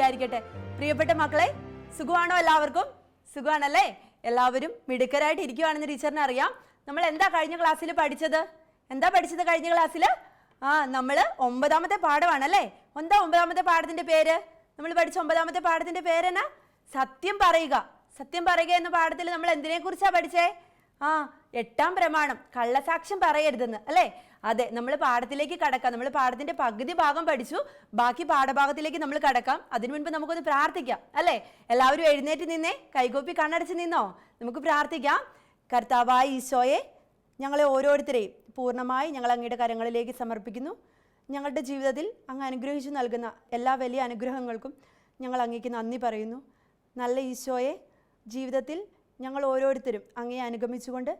സ്തുതിയായിരിക്കട്ടെ പ്രിയപ്പെട്ട മക്കളെ സുഖമാണോ എല്ലാവർക്കും? സുഖമാണല്ലേ? എല്ലാവരും മിടുക്കരായിട്ട് ഇരിക്കുവാണെന്ന് ടീച്ചറിന് അറിയാം. നമ്മൾ എന്താ കഴിഞ്ഞ ക്ലാസ്സിൽ പഠിച്ചത്? എന്താ പഠിച്ചത് കഴിഞ്ഞ ക്ലാസ്സിൽ? ആ നമ്മൾ ഒമ്പതാമത്തെ പാഠമാണ് അല്ലേ എന്താ ഒമ്പതാമത്തെ പാഠത്തിന്റെ പേര്? നമ്മൾ പഠിച്ച ഒമ്പതാമത്തെ പാഠത്തിന്റെ പേരെന്നാ? സത്യം പറയുക. സത്യം പറയുക എന്ന പാഠത്തിൽ നമ്മൾ എന്തിനെ കുറിച്ചാ പഠിച്ചേ? ആ എട്ടാം പ്രമാണം. കള്ളസാക്ഷ്യം പറയരുതെന്ന്. അല്ലേ? അതെ നമ്മൾ പാഠത്തിലേക്ക് കടക്കാം. നമ്മൾ പാഠത്തിന്റെ പകുതി ഭാഗം പഠിച്ചു. ബാക്കി പാഠഭാഗത്തിലേക്ക് നമ്മൾ കടക്കാം. അതിനു മുൻപ് നമുക്കൊന്ന് പ്രാർത്ഥിക്കാം അല്ലേ? എല്ലാവരും എഴുന്നേറ്റ് നിന്നേ. കൈകോപ്പി കണ്ണടച്ച് നിന്നോ? നമുക്ക് പ്രാർത്ഥിക്കാം. കർത്താവായ ഈശോയെ ഞങ്ങളെ ഓരോരുത്തരെയും പൂർണമായി ഞങ്ങൾ അങ്ങയുടെ കരങ്ങളിലേക്ക് സമർപ്പിക്കുന്നു. ഞങ്ങളുടെ ജീവിതത്തിൽ അങ്ങ് അനുഗ്രഹിച്ചു നൽകുന്ന എല്ലാ വലിയ അനുഗ്രഹങ്ങൾക്കും ഞങ്ങൾ അങ്ങേക്ക് നന്ദി പറയുന്നു. നല്ല ഈശോയെ ജീവിതത്തിൽ ഞങ്ങൾ ഓരോരുത്തരും അങ്ങയെ അനുഗമിച്ചുകൊണ്ട്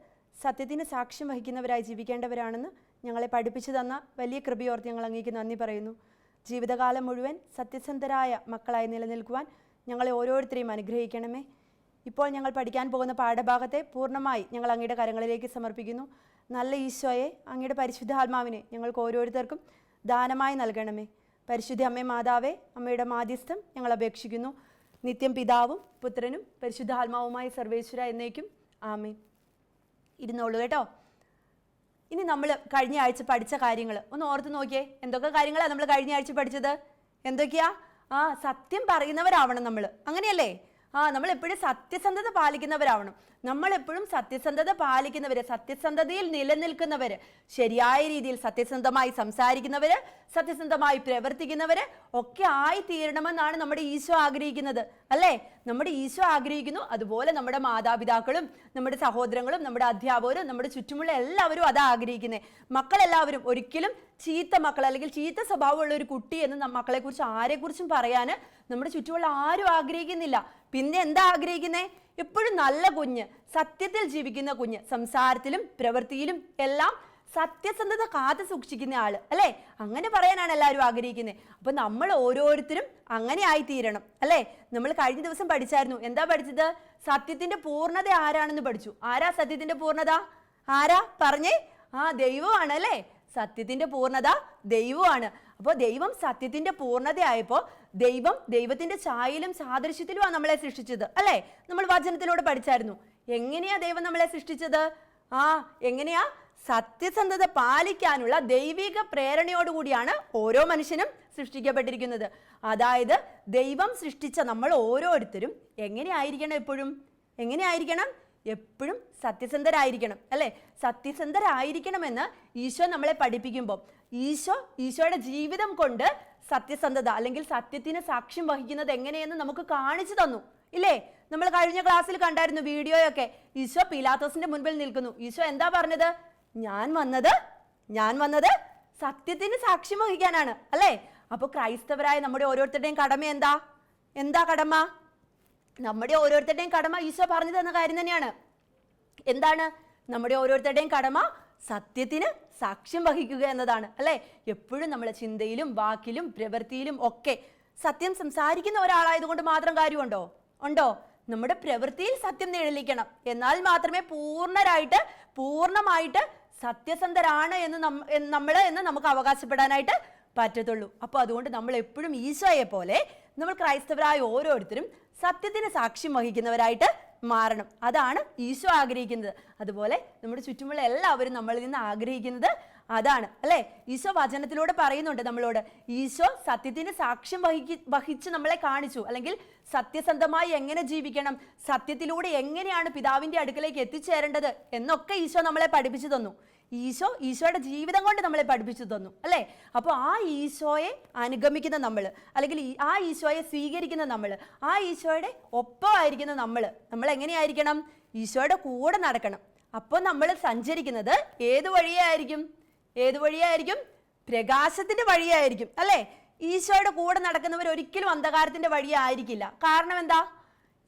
സത്യത്തിന് സാക്ഷ്യം വഹിക്കുന്നവരായി ജീവിക്കേണ്ടവരാണെന്ന് ഞങ്ങളെ പഠിപ്പിച്ചു തന്ന വലിയ കൃപയോർത്ത് ഞങ്ങൾ അങ്ങേക്ക് നന്ദി പറയുന്നു. ജീവിതകാലം മുഴുവൻ സത്യസന്ധരായ മക്കളായി നിലനിൽക്കുവാൻ ഞങ്ങളെ ഓരോരുത്തരെയും അനുഗ്രഹിക്കണമേ. ഇപ്പോൾ ഞങ്ങൾ പഠിക്കാൻ പോകുന്ന പാഠഭാഗത്തെ പൂർണമായി ഞങ്ങൾ അങ്ങയുടെ കരങ്ങളിലേക്ക് സമർപ്പിക്കുന്നു. നല്ല ഈശോയെ അങ്ങയുടെ പരിശുദ്ധാത്മാവിനെ ഞങ്ങൾക്ക് ഓരോരുത്തർക്കും ദാനമായി നൽകണമേ. പരിശുദ്ധ അമ്മേ മാതാവേ അമ്മയുടെ മാധ്യസ്ഥം ഞങ്ങൾ അപേക്ഷിക്കുന്നു. നിത്യം പിതാവും പുത്രനും പരിശുദ്ധാത്മാവുമായ സർവേശ്വര എന്നേക്കും. ആമേ ഇരുന്നോളൂ കേട്ടോ. ഇനി നമ്മൾ കഴിഞ്ഞ ആഴ്ച പഠിച്ച കാര്യങ്ങൾ ഒന്ന് ഓർത്ത് നോക്കിയേ. എന്തൊക്കെ കാര്യങ്ങളാണ് നമ്മൾ കഴിഞ്ഞ ആഴ്ച പഠിച്ചത്? എന്തൊക്കെയാ? ആ സത്യം പറയുന്നവരാവണം നമ്മൾ അങ്ങനെയല്ലേ? ആ നമ്മൾ എപ്പോഴും സത്യസന്ധത പാലിക്കുന്നവരാവണം. നമ്മൾ എപ്പോഴും സത്യസന്ധത പാലിക്കുന്നവർ സത്യസന്ധതയിൽ നിലനിൽക്കുന്നവർ ശരിയായ രീതിയിൽ സത്യസന്ധമായി സംസാരിക്കുന്നവർ സത്യസന്ധമായി പ്രവർത്തിക്കുന്നവർ ഒക്കെ ആയി തീരണമെന്നാണ് നമ്മുടെ ഈശോ ആഗ്രഹിക്കുന്നത്. അല്ലേ? നമ്മുടെ ഈശോ ആഗ്രഹിക്കുന്നു. അതുപോലെ നമ്മുടെ മാതാപിതാക്കളും നമ്മുടെ സഹോദരങ്ങളും നമ്മുടെ അധ്യാപകരും നമ്മുടെ ചുറ്റുമുള്ള എല്ലാവരും അത് ആഗ്രഹിക്കുന്നത് മക്കളെല്ലാവരും ഒരിക്കലും ചീത്ത മക്കൾ അല്ലെങ്കിൽ ചീത്ത സ്വഭാവമുള്ള ഒരു കുട്ടി എന്ന് മക്കളെക്കുറിച്ച് ആരെക്കുറിച്ചും പറയാൻ നമ്മുടെ ചുറ്റുമുള്ള ആരും ആഗ്രഹിക്കുന്നില്ല. പിന്നെ എന്താ ആഗ്രഹിക്കുന്നേ? എപ്പോഴും നല്ല കുഞ്ഞ് സത്യത്തിൽ ജീവിക്കുന്ന കുഞ്ഞ് സംസാരത്തിലും പ്രവൃത്തിയിലും എല്ലാം സത്യസന്ധത കാത്തു സൂക്ഷിക്കുന്ന ആൾ അല്ലേ? അങ്ങനെ പറയാനാണ് എല്ലാവരും ആഗ്രഹിക്കുന്നത് അപ്പൊ നമ്മൾ ഓരോരുത്തരും അങ്ങനെ ആയിത്തീരണം അല്ലേ? നമ്മൾ കഴിഞ്ഞ ദിവസം പഠിച്ചായിരുന്നു. എന്താ പഠിച്ചത്? സത്യത്തിന്റെ പൂർണത ആരാണെന്ന് പഠിച്ചു. ആരാ സത്യത്തിന്റെ പൂർണത? ആരാ? പറഞ്ഞേ? ആ ദൈവമാണ് അല്ലേ? സത്യത്തിന്റെ പൂർണത ദൈവമാണ്. അപ്പോൾ ദൈവം സത്യത്തിന്റെ പൂർണതയായപ്പോൾ ദൈവം ദൈവത്തിന്റെ ഛായയിലും സാദൃശ്യത്തിലുമാണ് നമ്മളെ സൃഷ്ടിച്ചത് അല്ലേ? നമ്മൾ വചനത്തിലൂടെ പഠിച്ചായിരുന്നു. എങ്ങനെയാ ദൈവം നമ്മളെ സൃഷ്ടിച്ചത്? ആ എങ്ങനെയാ? സത്യസന്ധത പാലിക്കാനുള്ള ദൈവിക പ്രേരണയോടുകൂടിയാണ് ഓരോ മനുഷ്യനും സൃഷ്ടിക്കപ്പെട്ടിരിക്കുന്നത്. അതായത് ദൈവം സൃഷ്ടിച്ച നമ്മൾ ഓരോരുത്തരും എങ്ങനെയായിരിക്കണം എപ്പോഴും? എങ്ങനെയായിരിക്കണം? എപ്പോഴും സത്യസന്ധരായിരിക്കണം അല്ലേ? സത്യസന്ധരായിരിക്കണമെന്ന് ഈശോ നമ്മളെ പഠിപ്പിക്കുമ്പോൾ ഈശോ ഈശോയുടെ ജീവിതം കൊണ്ട് സത്യസന്ധത അല്ലെങ്കിൽ സത്യത്തിന് സാക്ഷ്യം വഹിക്കുന്നത് എങ്ങനെയെന്ന് നമുക്ക് കാണിച്ചു തന്നു. ഇല്ലേ? നമ്മൾ കഴിഞ്ഞ ക്ലാസ്സിൽ കണ്ടായിരുന്നു വീഡിയോയൊക്കെ. ഈശോ പീലാത്തോസിന്റെ മുൻപിൽ നിൽക്കുന്നു. ഈശോ എന്താ പറഞ്ഞത്? ഞാൻ വന്നത് ഞാൻ വന്നത് സത്യത്തിന് സാക്ഷ്യം വഹിക്കാനാണ്. അല്ലേ? അപ്പൊ ക്രൈസ്തവരായ നമ്മുടെ ഓരോരുത്തരുടെയും കടമ എന്താ? എന്താ കടമ? നമ്മുടെ ഓരോരുത്തരുടെയും കടമ ഈശോ പറഞ്ഞു തന്ന കാര്യം തന്നെയാണ്. എന്താണ്? നമ്മുടെ ഓരോരുത്തരുടെയും കടമ സത്യത്തിന് സാക്ഷ്യം വഹിക്കുക എന്നതാണ് അല്ലേ? എപ്പോഴും നമ്മളെ ചിന്തയിലും വാക്കിലും പ്രവൃത്തിയിലും ഒക്കെ സത്യം സംസാരിക്കുന്ന ഒരാളായതുകൊണ്ട് മാത്രം കാര്യമുണ്ടോ? ഉണ്ടോ? നമ്മുടെ പ്രവൃത്തിയിൽ സത്യം നിഴലിക്കണം. എന്നാൽ മാത്രമേ പൂർണരായിട്ട് പൂർണമായിട്ട് സത്യസന്ധരാണ് എന്ന് നമ്മൾ എന്ന് നമുക്ക് അവകാശപ്പെടാനായിട്ട് പറ്റത്തുള്ളൂ. അപ്പോൾ അതുകൊണ്ട് നമ്മൾ എപ്പോഴും ഈശോയെ പോലെ നമ്മൾ ക്രൈസ്തവരായ ഓരോരുത്തരും സത്യത്തിന് സാക്ഷ്യം വഹിക്കുന്നവരായിട്ട് മാറണം. അതാണ് ഈശോ ആഗ്രഹിക്കുന്നത്. അതുപോലെ നമ്മുടെ ചുറ്റുമുള്ള എല്ലാവരും നമ്മളിൽ നിന്ന് ആഗ്രഹിക്കുന്നത് അതാണ്. അല്ലേ? ഈശോ വചനത്തിലൂടെ പറയുന്നുണ്ട് നമ്മളോട് ഈശോ സത്യത്തിന് സാക്ഷ്യം വഹിക്ക് വഹിച്ച് നമ്മളെ കാണിച്ചു. അല്ലെങ്കിൽ സത്യസന്ധമായി എങ്ങനെ ജീവിക്കണം? സത്യത്തിലൂടെ എങ്ങനെയാണ് പിതാവിന്റെ അടുക്കലേക്ക് എത്തിച്ചേരേണ്ടത്? എന്നൊക്കെ ഈശോ നമ്മളെ പഠിപ്പിച്ചു തന്നു. ഈശോ ഈശോയുടെ ജീവിതം കൊണ്ട് നമ്മളെ പഠിപ്പിച്ചു തന്നു അല്ലേ? അപ്പോൾ ആ ഈശോയെ അനുഗമിക്കുന്ന നമ്മൾ അല്ലെങ്കിൽ ആ ഈശോയെ സ്വീകരിക്കുന്ന നമ്മൾ ആ ഈശോയുടെ ഒപ്പമായിരിക്കുന്ന നമ്മൾ നമ്മൾ എങ്ങനെയായിരിക്കണം? ഈശോയുടെ കൂടെ നടക്കണം. അപ്പോൾ നമ്മൾ സഞ്ചരിക്കുന്നത് ഏത് വഴിയായിരിക്കും? ഏത് വഴിയായിരിക്കും? പ്രകാശത്തിന്റെ വഴിയായിരിക്കും അല്ലേ? ഈശോയുടെ കൂടെ നടക്കുന്നവർ ഒരിക്കലും അന്ധകാരത്തിന്റെ വഴിയായിരിക്കില്ല കാരണം എന്താ?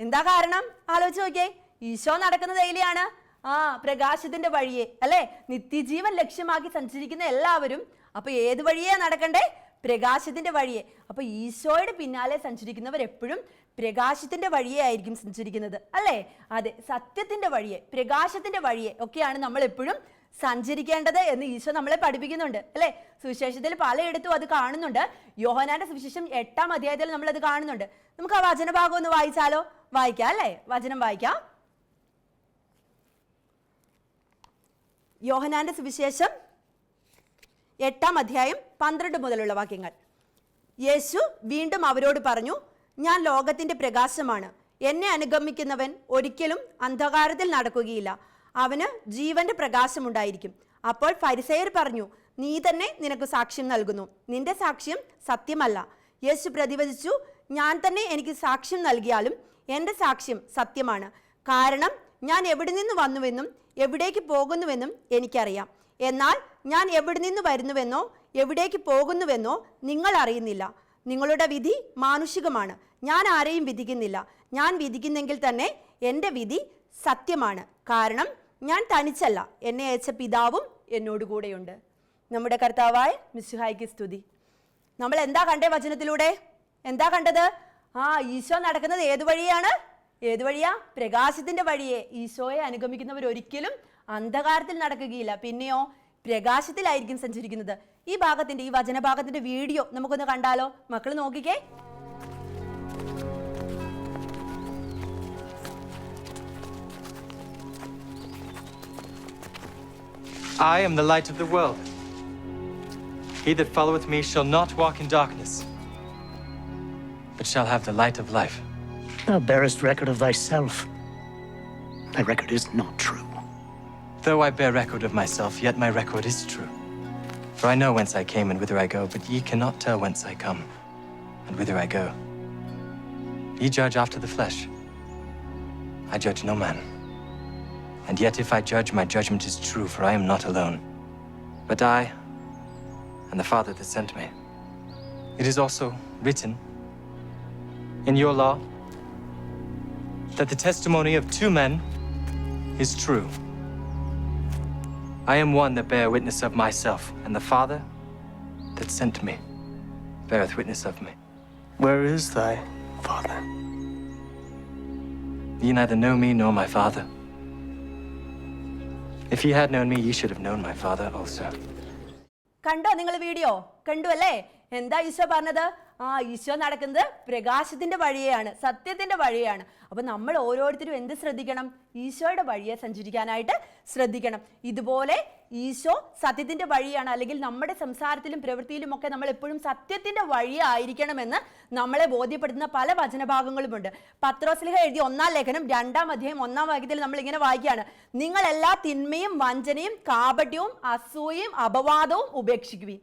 എന്താ കാരണം? ആലോചിച്ച് നോക്കിയേ. ഈശോ നടക്കുന്ന എയിലെയാണ് ആ പ്രകാശത്തിന്റെ വഴിയെ അല്ലെ? നിത്യജീവൻ ലക്ഷ്യമാക്കി സഞ്ചരിക്കുന്ന എല്ലാവരും അപ്പൊ ഏത് വഴിയേ നടക്കണ്ടേ? പ്രകാശത്തിന്റെ വഴിയെ. അപ്പൊ ഈശോയുടെ പിന്നാലെ സഞ്ചരിക്കുന്നവർ എപ്പോഴും പ്രകാശത്തിന്റെ വഴിയെ ആയിരിക്കും സഞ്ചരിക്കുന്നത് അല്ലേ? അതെ സത്യത്തിന്റെ വഴിയെ പ്രകാശത്തിന്റെ വഴിയെ ഒക്കെയാണ് നമ്മൾ എപ്പോഴും സഞ്ചരിക്കേണ്ടത് എന്ന് ഈശോ നമ്മളെ പഠിപ്പിക്കുന്നുണ്ട് അല്ലെ? സുവിശേഷത്തിൽ പലയിടത്തും അത് കാണുന്നുണ്ട്. യോഹനാന്റെ സുവിശേഷം എട്ടാം അധ്യായത്തിൽ നമ്മൾ അത് കാണുന്നുണ്ട്. നമുക്ക് ആ വചനഭാഗം ഒന്ന് വായിച്ചാലോ? വായിക്കാം അല്ലേ? വചനം വായിക്കാം. യോഹനാന്റെ സുവിശേഷം എട്ടാം അധ്യായം പന്ത്രണ്ട് മുതലുള്ള വാക്യങ്ങൾ. യേശു വീണ്ടും അവരോട് പറഞ്ഞു ഞാൻ ലോകത്തിന്റെ പ്രകാശമാണ്. എന്നെ അനുഗമിക്കുന്നവൻ ഒരിക്കലും അന്ധകാരത്തിൽ നടക്കുകയില്ല. അവന് ജീവന്റെ പ്രകാശമുണ്ടായിരിക്കും അപ്പോൾ ഫരിസയർ പറഞ്ഞു നീ തന്നെ നിനക്ക് സാക്ഷ്യം നൽകുന്നു. നിന്റെ സാക്ഷ്യം സത്യമല്ല. യേശു പ്രതിവചിച്ചു ഞാൻ തന്നെ എനിക്ക് സാക്ഷ്യം നൽകിയാലും എന്റെ സാക്ഷ്യം സത്യമാണ്. കാരണം ഞാൻ എവിടെ നിന്ന് വന്നുവെന്നും എവിടേക്ക് പോകുന്നുവെന്നും എനിക്കറിയാം. എന്നാൽ ഞാൻ എവിടെ നിന്ന് വരുന്നുവെന്നോ എവിടേക്ക് പോകുന്നുവെന്നോ നിങ്ങൾ അറിയുന്നില്ല. നിങ്ങളുടെ വിധി മാനുഷികമാണ്. ഞാൻ ആരെയും വിധിക്കുന്നില്ല. ഞാൻ വിധിക്കുന്നെങ്കിൽ തന്നെ എന്റെ വിധി സത്യമാണ്. കാരണം ഞാൻ തനിച്ചല്ല. എന്നെ അയച്ച പിതാവും എന്നോടുകൂടെയുണ്ട് നമ്മുടെ കർത്താവായ മിസ്സുഹായിക്ക് സ്തുതി. നമ്മൾ എന്താ കണ്ടേ വചനത്തിലൂടെ? എന്താ കണ്ടത്? ആ ഈശോ നടക്കുന്നത് ഏതു വഴിയാണ്? ഏതു വഴിയാ? പ്രകാശത്തിന്റെ വഴിയെ. ഈശോയെ അനുഗമിക്കുന്നവർ ഒരിക്കലും അന്ധകാരത്തിൽ നടക്കുകയില്ല. പിന്നെയോ പ്രകാശത്തിലായിരിക്കും സഞ്ചരിക്കുന്നത്. ഈ ഭാഗത്തിന്റെ ഈ വചനഭാഗത്തിന്റെ വീഡിയോ നമുക്കൊന്ന് കണ്ടാലോ? മക്കൾ നോക്കിക്കേ. I am the light of the world. He that followeth me shall not walk in darkness, but shall have the light of life. Thou bearest record of thyself. Thy record is not true. Though I bear record of myself, yet my record is true. For I know whence I came and whither I go, but ye cannot tell whence I come and whither I go. Ye judge after the flesh. I judge no man. And yet, if I judge, my judgment is true, for I am not alone, but I and the Father that sent me. It is also written in your law that the testimony of two men is true. I am one that bear witness of myself, and the Father that sent me beareth witness of me. Where is thy father? Ye neither know me nor my Father. If ye had known me, ye should have known my Father also. കണ്ടോ നിങ്ങൾ video കണ്ടു അല്ലേ എന്താ ഈശോ പറഞ്ഞത് ആ ഈശോ നടക്കുന്നത് പ്രകാശത്തിന്റെ വഴിയാണ് സത്യത്തിന്റെ വഴിയാണ്. അപ്പൊ നമ്മൾ ഓരോരുത്തരും എന്ത് ശ്രദ്ധിക്കണം? ഈശോയുടെ വഴിയെ സഞ്ചരിക്കാനായിട്ട് ശ്രദ്ധിക്കണം. ഇതുപോലെ ഈശോ സത്യത്തിന്റെ വഴിയാണ് അല്ലെങ്കിൽ നമ്മുടെ സംസാരത്തിലും പ്രവൃത്തിയിലും ഒക്കെ നമ്മൾ എപ്പോഴും സത്യത്തിന്റെ വഴിയായിരിക്കണമെന്ന് നമ്മളെ ബോധ്യപ്പെടുത്തുന്ന പല വചനഭാഗങ്ങളുമുണ്ട്. പത്രോസ്ലിഹ എഴുതി ഒന്നാം ലേഖനം രണ്ടാം അധ്യായം ഒന്നാം വാക്യത്തിൽ നമ്മൾ ഇങ്ങനെ വായിക്കുകയാണ്. നിങ്ങൾ എല്ലാ തിന്മയും വഞ്ചനയും കാപട്യവും അസൂയയും അപവാദവും ഉപേക്ഷിക്കുവിൻ.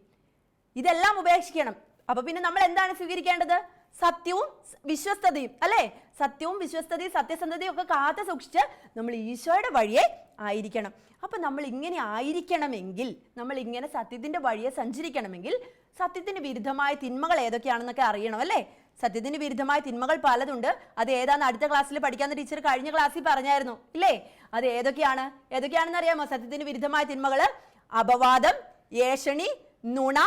ഇതെല്ലാം ഉപേക്ഷിക്കണം. അപ്പൊ പിന്നെ നമ്മൾ എന്താണ് സ്വീകരിക്കേണ്ടത്? സത്യവും വിശ്വസ്തതയും അല്ലേ? സത്യവും വിശ്വസ്തതയും സത്യസന്ധതയും ഒക്കെ കാത്തു സൂക്ഷിച്ച് നമ്മൾ ഈശോയുടെ വഴിയെ ആയിരിക്കണം. അപ്പൊ നമ്മൾ ഇങ്ങനെ ആയിരിക്കണമെങ്കിൽ നമ്മൾ ഇങ്ങനെ സത്യത്തിന്റെ വഴിയെ സഞ്ചരിക്കണമെങ്കിൽ സത്യത്തിന് വിരുദ്ധമായ തിന്മകൾ ഏതൊക്കെയാണെന്നൊക്കെ അറിയണം അല്ലേ? സത്യത്തിന് വിരുദ്ധമായ തിന്മകൾ പലതുണ്ട്. അത് ഏതാന്ന് അടുത്ത ക്ലാസ്സിൽ പഠിക്കാൻ ടീച്ചർ കഴിഞ്ഞ ക്ലാസ്സിൽ പറഞ്ഞായിരുന്നു ഇല്ലേ? അത് ഏതൊക്കെയാണ്? ഏതൊക്കെയാണെന്ന് അറിയാമോ? സത്യത്തിന് വിരുദ്ധമായ തിന്മകൾ അപവാദം ഏഷണി നുണ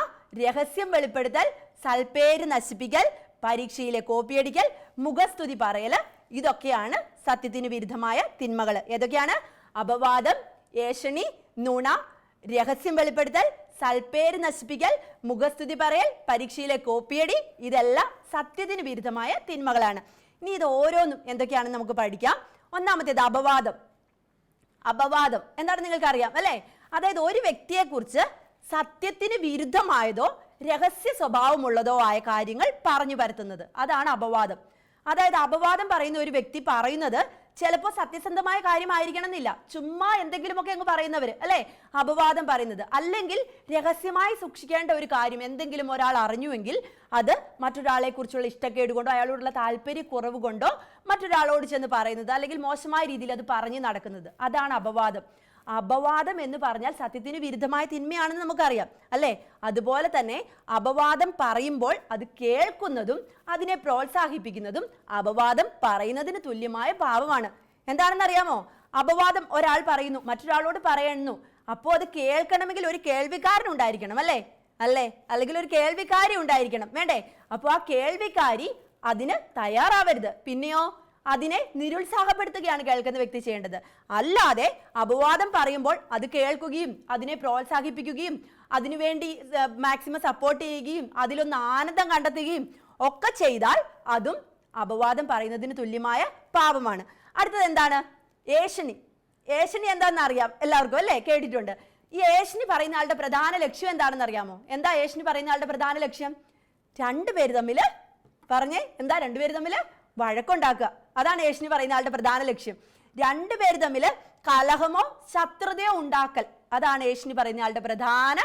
രഹസ്യം വെളിപ്പെടുത്തൽ സൽപ്പേര് നശിപ്പിക്കൽ പരീക്ഷയിലെ കോപ്പിയടിക്കൽ മുഖസ്തുതി പറയൽ ഇതൊക്കെയാണ് സത്യത്തിന് വിരുദ്ധമായ തിന്മകൾ. ഏതൊക്കെയാണ്? അപവാദം ഏഷണി നുണ രഹസ്യം വെളിപ്പെടുത്തൽ സൽപ്പേര് നശിപ്പിക്കൽ മുഖസ്തുതി പറയൽ പരീക്ഷയിലെ കോപ്പിയടി ഇതെല്ലാം സത്യത്തിന് വിരുദ്ധമായ തിന്മകളാണ്. ഇനി ഇത് ഓരോന്നും എന്തൊക്കെയാണെന്ന് നമുക്ക് പഠിക്കാം. ഒന്നാമത്തേത് അപവാദം. അപവാദം. എന്താണ് നിങ്ങൾക്ക് അറിയാം അല്ലേ? അതായത് ഒരു വ്യക്തിയെക്കുറിച്ച് സത്യത്തിന് വിരുദ്ധമായതോ രഹസ്യ സ്വഭാവമുള്ളതോ ആയ കാര്യങ്ങൾ പറഞ്ഞു പരത്തുന്നത്. അതാണ് അപവാദം. അതായത് അപവാദം പറയുന്ന ഒരു വ്യക്തി പറയുന്നത് ചിലപ്പോൾ സത്യസന്ധമായ കാര്യമായിരിക്കണം എന്നില്ല ചുമ്മാ എന്തെങ്കിലുമൊക്കെ അങ്ങ് പറയുന്നവർ അല്ലെ? അപവാദം പറയുന്നത്. അല്ലെങ്കിൽ രഹസ്യമായി സൂക്ഷിക്കേണ്ട ഒരു കാര്യം എന്തെങ്കിലും ഒരാൾ അറിഞ്ഞുവെങ്കിൽ അത് മറ്റൊരാളെ കുറിച്ചുള്ള ഇഷ്ടക്കേട് കൊണ്ടോ അയാളോടുള്ള താല്പര്യക്കുറവ് കൊണ്ടോ മറ്റൊരാളോട് ചെന്ന് പറയുന്നത് അല്ലെങ്കിൽ മോശമായ രീതിയിൽ അത് പറഞ്ഞു നടക്കുന്നത്. അതാണ് അപവാദം. അപവാദം എന്ന് പറഞ്ഞാൽ സത്യത്തിന് വിരുദ്ധമായ തിന്മയാണെന്ന് നമുക്കറിയാം അല്ലേ? അതുപോലെ തന്നെ അപവാദം പറയുമ്പോൾ അത് കേൾക്കുന്നതും അതിനെ പ്രോത്സാഹിപ്പിക്കുന്നതും അപവാദം പറയുന്നതിന് തുല്യമായ പാപമാണ് എന്താണെന്ന് അറിയാമോ അപവാദം ഒരാൾ പറയുന്നു മറ്റൊരാളോട് പറയുന്നു. അപ്പോൾ അത് കേൾക്കണമെങ്കിൽ ഒരു കേൾവിക്കാരൻ ഉണ്ടായിരിക്കണം അല്ലേ? അല്ലേ? അല്ലെങ്കിൽ ഒരു കേൾവിക്കാരി ഉണ്ടായിരിക്കണം. വേണ്ടേ? അപ്പോൾ ആ കേൾവിക്കാരി അതിന് തയ്യാറാവരുത്. പിന്നെയോ? അതിനെ നിരുത്സാഹപ്പെടുത്തുകയാണ് കേൾക്കുന്ന വ്യക്തി ചെയ്യേണ്ടത്. അല്ലാതെ അപവാദം പറയുമ്പോൾ അത് കേൾക്കുകയും അതിനെ പ്രോത്സാഹിപ്പിക്കുകയും അതിനുവേണ്ടി മാക്സിമം സപ്പോർട്ട് ചെയ്യുകയും അതിലൊന്ന് ആനന്ദം കണ്ടെത്തുകയും ഒക്കെ ചെയ്താൽ അതും അപവാദം പറയുന്നതിന് തുല്യമായ പാപമാണ്. അടുത്തത് എന്താണ്? ഏഷണി ഏഷണി എന്താണെന്ന് അറിയാം എല്ലാവർക്കും അല്ലേ? കേട്ടിട്ടുണ്ട്. ഈ ഏഷണി പറയുന്ന ആളുടെ പ്രധാന ലക്ഷ്യം എന്താണെന്ന് അറിയാമോ? എന്താ ഏഷണി പറയുന്ന ആളുടെ പ്രധാന ലക്ഷ്യം? രണ്ടുപേര് തമ്മിൽ പറഞ്ഞേ. എന്താ രണ്ടുപേര് തമ്മിൽ വഴക്കുണ്ടാക്കുക. അതാണ് ഏഷണി പറയുന്ന ആളുടെ പ്രധാന ലക്ഷ്യം. രണ്ടുപേര് തമ്മിൽ കലഹമോ ശത്രുതയോ ഉണ്ടാക്കൽ. അതാണ് ഏഷണി പറയുന്ന ആളുടെ പ്രധാന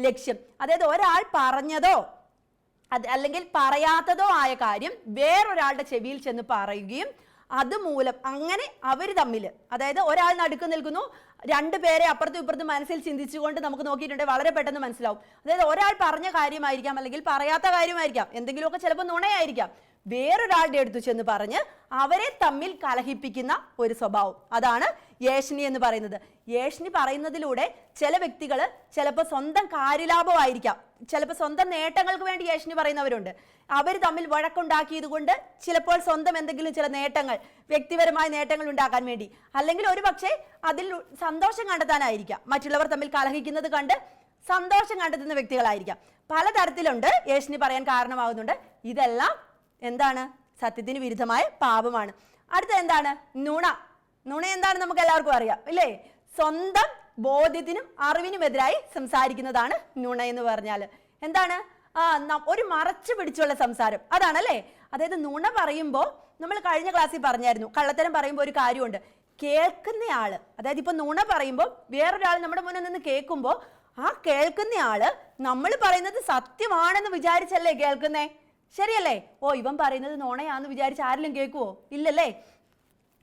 ലക്ഷ്യം. അതായത് ഒരാൾ പറഞ്ഞതോ അത് അല്ലെങ്കിൽ പറയാത്തതോ ആയ കാര്യം വേറൊരാളുടെ ചെവിയിൽ ചെന്ന് പറയുകയും അതുമൂലം അങ്ങനെ അവർ തമ്മിൽ അതായത് ഒരാൾ നടുക്ക് നിൽക്കുന്നു രണ്ടു പേരെ അപ്പുറത്തും ഇപ്പുറത്തും മനസ്സിൽ ചിന്തിച്ചുകൊണ്ട് നമുക്ക് നോക്കിയിട്ടുണ്ടെങ്കിൽ വളരെ പെട്ടെന്ന് മനസ്സിലാവും. അതായത് ഒരാൾ പറഞ്ഞ കാര്യമായിരിക്കാം അല്ലെങ്കിൽ പറയാത്ത കാര്യമായിരിക്കാം. എന്തെങ്കിലുമൊക്കെ ചിലപ്പോൾ നുണയായിരിക്കാം. വേറൊരാളുടെ അടുത്ത് ചെന്ന് പറഞ്ഞ് അവരെ തമ്മിൽ കലഹിപ്പിക്കുന്ന ഒരു സ്വഭാവം. അതാണ് യേശിനി എന്ന് പറയുന്നത്. യേശിനി പറയുന്നതിലൂടെ ചില വ്യക്തികൾ ചിലപ്പോൾ സ്വന്തം കാര്യലാഭമായിരിക്കാം. ചിലപ്പോൾ സ്വന്തം നേട്ടങ്ങൾക്ക് വേണ്ടി യേശിനി പറയുന്നവരുണ്ട്. അവർ തമ്മിൽ വഴക്കുണ്ടാക്കിയത് കൊണ്ട് ചിലപ്പോൾ സ്വന്തം എന്തെങ്കിലും ചില നേട്ടങ്ങൾ വ്യക്തിപരമായ നേട്ടങ്ങൾ ഉണ്ടാക്കാൻ വേണ്ടി. അല്ലെങ്കിൽ ഒരു പക്ഷേ അതിൽ സന്തോഷം കണ്ടെത്താനായിരിക്കാം. മറ്റുള്ളവർ തമ്മിൽ കലഹിക്കുന്നത് കണ്ട് സന്തോഷം കണ്ടെത്തുന്ന വ്യക്തികളായിരിക്കാം. പലതരത്തിലുണ്ട് യേശിനി പറയാൻ കാരണമാകുന്നുണ്ട് ഇതെല്ലാം എന്താണ്? സത്യത്തിന് വിരുദ്ധമായ പാപമാണ്. അടുത്ത എന്താണ്? നുണ. നുണ എന്താണ് നമുക്ക് എല്ലാവർക്കും അറിയാം ഇല്ലേ? സ്വന്തം ബോധ്യത്തിനും അറിവിനുമെതിരായി സംസാരിക്കുന്നതാണ് നുണ എന്ന് പറഞ്ഞാൽ എന്താണ്? ആ ഒരു മറച്ചു പിടിച്ചുള്ള സംസാരം. അതാണല്ലേ? അതായത് നുണ പറയുമ്പോൾ നമ്മൾ കഴിഞ്ഞ ക്ലാസ്സിൽ പറഞ്ഞായിരുന്നു കള്ളത്തരം പറയുമ്പോൾ ഒരു കാര്യമുണ്ട്. കേൾക്കുന്നയാൾ അതായത് ഇപ്പൊ നുണ പറയുമ്പോൾ വേറൊരാൾ നമ്മുടെ മുന്നിൽ നിന്ന് കേൾക്കുമ്പോൾ ആ കേൾക്കുന്നയാൾ നമ്മൾ പറയുന്നത് സത്യമാണെന്ന് വിചാരിച്ചല്ലേ കേൾക്കുന്നേ? ശരിയല്ലേ? ഓ ഇവൻ പറയുന്നത് നോണയാന്ന് വിചാരിച്ച് ആരെങ്കിലും കേൾക്കുവോ? ഇല്ലല്ലേ?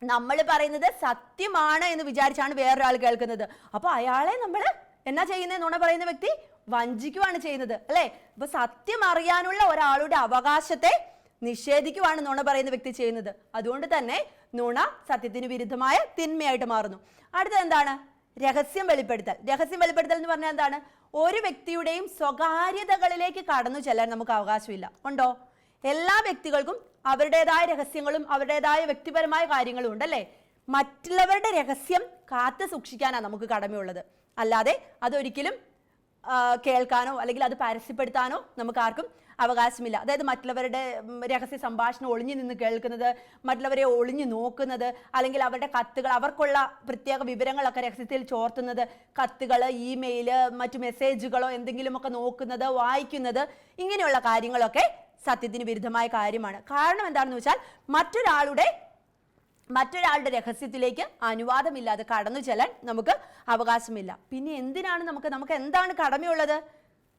നമ്മൾ പറയുന്നത് സത്യമാണ് എന്ന് വിചാരിച്ചാണ് വേറൊരാൾ കേൾക്കുന്നത്. അപ്പോൾ അയാളെ നമ്മൾ എന്നാ ചെയ്യുന്നത് നുണ പറയുന്ന വ്യക്തി വഞ്ചിക്കുവാണ് ചെയ്യുന്നത് അല്ലേ? അപ്പൊ സത്യം അറിയാനുള്ള ഒരാളുടെ അവകാശത്തെ നിഷേധിക്കുവാണ് നുണ പറയുന്ന വ്യക്തി ചെയ്യുന്നത്. അതുകൊണ്ട് തന്നെ നുണ സത്യത്തിന് വിരുദ്ധമായ തിന്മയായിട്ട് മാറുന്നു. അടുത്തത് എന്താണ്? രഹസ്യം വെളിപ്പെടുത്തൽ. രഹസ്യം വെളിപ്പെടുത്തൽ എന്ന് പറഞ്ഞാൽ എന്താണ്? ഒരു വ്യക്തിയുടെയും സ്വകാര്യതകളിലേക്ക് കടന്നു ചെല്ലാൻ നമുക്ക് അവകാശമില്ല. ഉണ്ടോ? എല്ലാ വ്യക്തികൾക്കും അവരുടേതായ രഹസ്യങ്ങളും അവരുടേതായ വ്യക്തിപരമായ കാര്യങ്ങളും ഉണ്ടല്ലേ? മറ്റുള്ളവരുടെ രഹസ്യം കാത്തു സൂക്ഷിക്കാനാണ് നമുക്ക് കടമയുള്ളത്. അല്ലാതെ അതൊരിക്കലും കേൾക്കാനോ അല്ലെങ്കിൽ അത് പരസ്യപ്പെടുത്താനോ നമുക്ക് ആർക്കും അവകാശമില്ല. അതായത് മറ്റുള്ളവരുടെ രഹസ്യ സംഭാഷണം ഒളിഞ്ഞു നിന്ന് കേൾക്കുന്നത് മറ്റുള്ളവരെ ഒളിഞ്ഞു നോക്കുന്നത് അല്ലെങ്കിൽ അവരുടെ കത്തുകൾ അവർക്കുള്ള പ്രത്യേക വിവരങ്ങളൊക്കെ രഹസ്യത്തിൽ ചോർത്തുന്നത് കത്തുകൾ ഇമെയിൽ മറ്റു മെസ്സേജുകളോ എന്തെങ്കിലുമൊക്കെ നോക്കുന്നത് വായിക്കുന്നത് ഇങ്ങനെയുള്ള കാര്യങ്ങളൊക്കെ സത്യത്തിന് വിരുദ്ധമായ കാര്യമാണ്. കാരണം എന്താണെന്ന് വെച്ചാൽ മറ്റൊരാളുടെ മറ്റൊരാളുടെ രഹസ്യത്തിലേക്ക് അനുവാദമില്ലാതെ കടന്നു ചെല്ലാൻ നമുക്ക് അവകാശമില്ല. പിന്നെ എന്തിനാണ് നമുക്ക് നമുക്ക് എന്താണ് കടമയുള്ളത്?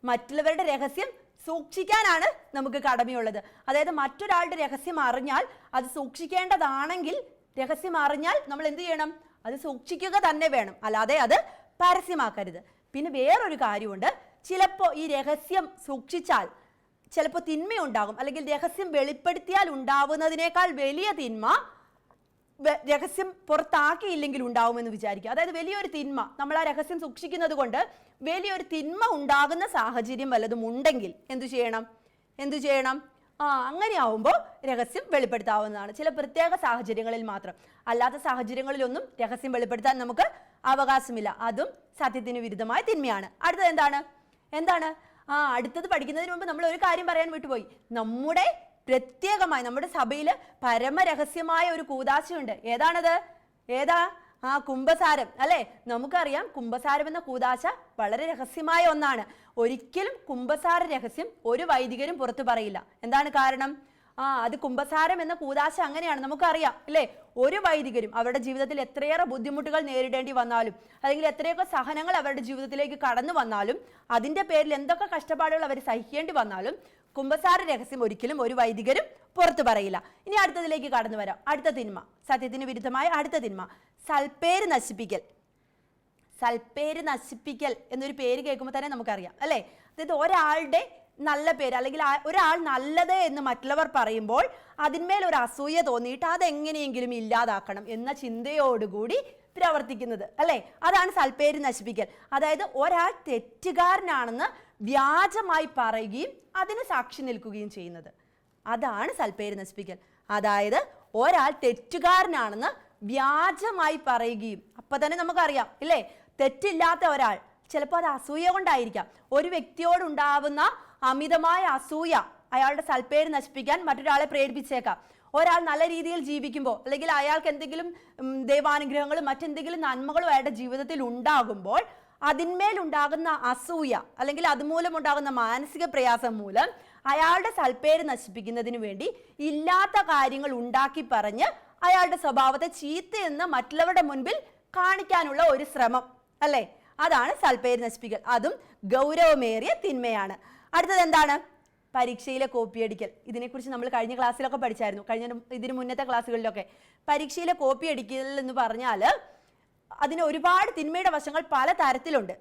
മറ്റുള്ളവരുടെ രഹസ്യം സൂക്ഷിക്കാനാണ് നമുക്ക് കടമയുള്ളത്. അതായത് മറ്റൊരാളുടെ രഹസ്യം അറിഞ്ഞാൽ അത് സൂക്ഷിക്കേണ്ടതാണെങ്കിൽ രഹസ്യം അറിഞ്ഞാൽ നമ്മൾ എന്ത് ചെയ്യണം? അത് സൂക്ഷിക്കുക തന്നെ വേണം. അല്ലാതെ അത് പരസ്യമാക്കരുത്. പിന്നെ വേറൊരു കാര്യമുണ്ട്. ചിലപ്പോൾ ഈ രഹസ്യം സൂക്ഷിച്ചാൽ ചിലപ്പോൾ തിന്മയുണ്ടാകും. അല്ലെങ്കിൽ രഹസ്യം വെളിപ്പെടുത്തിയാൽ ഉണ്ടാവുന്നതിനേക്കാൾ വലിയ തിന്മ രഹസ്യം പുറത്താക്കിയില്ലെങ്കിൽ ഉണ്ടാവുമെന്ന് വിചാരിക്കുക. അതായത് വലിയൊരു തിന്മ. നമ്മൾ ആ രഹസ്യം സൂക്ഷിക്കുന്നത് കൊണ്ട് വലിയൊരു തിന്മ ഉണ്ടാകുന്ന സാഹചര്യം വല്ലതും ഉണ്ടെങ്കിൽ എന്തു ചെയ്യണം? എന്തു ചെയ്യണം? ആ അങ്ങനെ ആവുമ്പോൾ രഹസ്യം വെളിപ്പെടുത്താവുന്നതാണ്. ചില പ്രത്യേക സാഹചര്യങ്ങളിൽ മാത്രം. അല്ലാത്ത സാഹചര്യങ്ങളിലൊന്നും രഹസ്യം വെളിപ്പെടുത്താൻ നമുക്ക് അവകാശമില്ല. അതും സത്യത്തിന് വിരുദ്ധമായ തിന്മയാണ്. അടുത്തത് എന്താണ്? എന്താണ്? ആ അടുത്തത് പഠിക്കുന്നതിന് മുമ്പ് നമ്മൾ ഒരു കാര്യം പറയാൻ വിട്ടുപോയി. നമ്മുടെ പ്രത്യേകമായി നമ്മുടെ സഭയിൽ പരമരഹസ്യമായ ഒരു കൂതാശയുണ്ട്. ഏതാണത്? ഏതാ? ആ കുംഭസാരം. അല്ലെ? നമുക്കറിയാം കുംഭസാരം എന്ന കൂതാശ വളരെ രഹസ്യമായ ഒന്നാണ്. ഒരിക്കലും കുംഭസാര രഹസ്യം ഒരു വൈദികരും പുറത്തു പറയില്ല. എന്താണ് കാരണം? ആ അത് കുംഭസാരം എന്ന കൂതാശ അങ്ങനെയാണ്. നമുക്കറിയാം അല്ലേ? ഒരു വൈദികരും അവരുടെ ജീവിതത്തിൽ എത്രയേറെ ബുദ്ധിമുട്ടുകൾ നേരിടേണ്ടി വന്നാലും അല്ലെങ്കിൽ എത്രയൊക്കെ സഹനങ്ങൾ അവരുടെ ജീവിതത്തിലേക്ക് കടന്നു വന്നാലും അതിന്റെ പേരിൽ എന്തൊക്കെ കഷ്ടപ്പാടുകൾ അവർ സഹിക്കേണ്ടി വന്നാലും കുംഭസാര രഹസ്യം ഒരിക്കലും ഒരു വൈദികരും പുറത്തു പറയില്ല. ഇനി അടുത്തതിലേക്ക് കടന്നു വരാം. അടുത്ത തിന്മ. സത്യത്തിന് വിരുദ്ധമായ അടുത്ത തിന്മ. സൽപ്പേര് നശിപ്പിക്കൽ. സൽപ്പേര് നശിപ്പിക്കൽ എന്നൊരു പേര് കേൾക്കുമ്പോൾ തന്നെ നമുക്കറിയാം അല്ലേ? അതായത് ഒരാളുടെ നല്ല പേര് അല്ലെങ്കിൽ ഒരാൾ നല്ലത് എന്ന് മറ്റുള്ളവർ പറയുമ്പോൾ അതിന്മേൽ ഒരു അസൂയ തോന്നിയിട്ട് അതെങ്ങനെയെങ്കിലും ഇല്ലാതാക്കണം എന്ന ചിന്തയോടുകൂടി പ്രവർത്തിക്കുന്നത് അല്ലേ? അതാണ് സൽപ്പേര് നശിപ്പിക്കൽ. അതായത് ഒരാൾ തെറ്റുകാരനാണെന്ന് വ്യാജമായി പറയുകയും അതിന് സാക്ഷി നിൽക്കുകയും ചെയ്യുന്നത്. അതാണ് സൽപ്പേര് നശിപ്പിക്കൽ. അതായത് ഒരാൾ തെറ്റുകാരനാണെന്ന് വ്യാജമായി പറയുകയും അപ്പൊ തന്നെ നമുക്കറിയാം ഇല്ലേ? തെറ്റില്ലാത്ത ഒരാൾ ചിലപ്പോൾ അത് അസൂയ കൊണ്ടായിരിക്കാം. ഒരു വ്യക്തിയോടുണ്ടാവുന്ന അമിതമായ അസൂയ അയാളുടെ സൽപ്പേര് നശിപ്പിക്കാൻ മറ്റൊരാളെ പ്രേരിപ്പിച്ചേക്കാം. ഒരാൾ നല്ല രീതിയിൽ ജീവിക്കുമ്പോൾ അല്ലെങ്കിൽ അയാൾക്ക് എന്തെങ്കിലും ദൈവാനുഗ്രഹങ്ങളും മറ്റെന്തെങ്കിലും നന്മകളും അയാളുടെ ജീവിതത്തിൽ ഉണ്ടാകുമ്പോൾ അതിന്മേലുണ്ടാകുന്ന അസൂയ അല്ലെങ്കിൽ അതുമൂലം ഉണ്ടാകുന്ന മാനസിക പ്രയാസം മൂലം അയാളുടെ സൽപ്പേര് നശിപ്പിക്കുന്നതിന് വേണ്ടി ഇല്ലാത്ത കാര്യങ്ങൾ ഉണ്ടാക്കി പറഞ്ഞ് അയാളുടെ സ്വഭാവത്തെ ചീത്തയെന്ന് മറ്റുള്ളവരുടെ മുൻപിൽ കാണിക്കാനുള്ള ഒരു ശ്രമം അല്ലേ? അതാണ് സൽപ്പേര് നശിപ്പിക്കൽ. അതും ഗൗരവമേറിയ തിന്മയാണ്. അടുത്തത് എന്താണ്? പരീക്ഷയിലെ കോപ്പിയടിക്കൽ ഇതിനെക്കുറിച്ച് നമ്മൾ കഴിഞ്ഞ ക്ലാസ്സിലൊക്കെ പഠിച്ചായിരുന്നു. കഴിഞ്ഞ ഇതിന് മുന്നത്തെ ക്ലാസ്സുകളിലൊക്കെ. പരീക്ഷയിലെ കോപ്പി അടിക്കൽ എന്ന് പറഞ്ഞാൽ അതിന് ഒരുപാട് തിന്മയുടെ വശങ്ങൾ പല തരത്തിലുണ്ട്.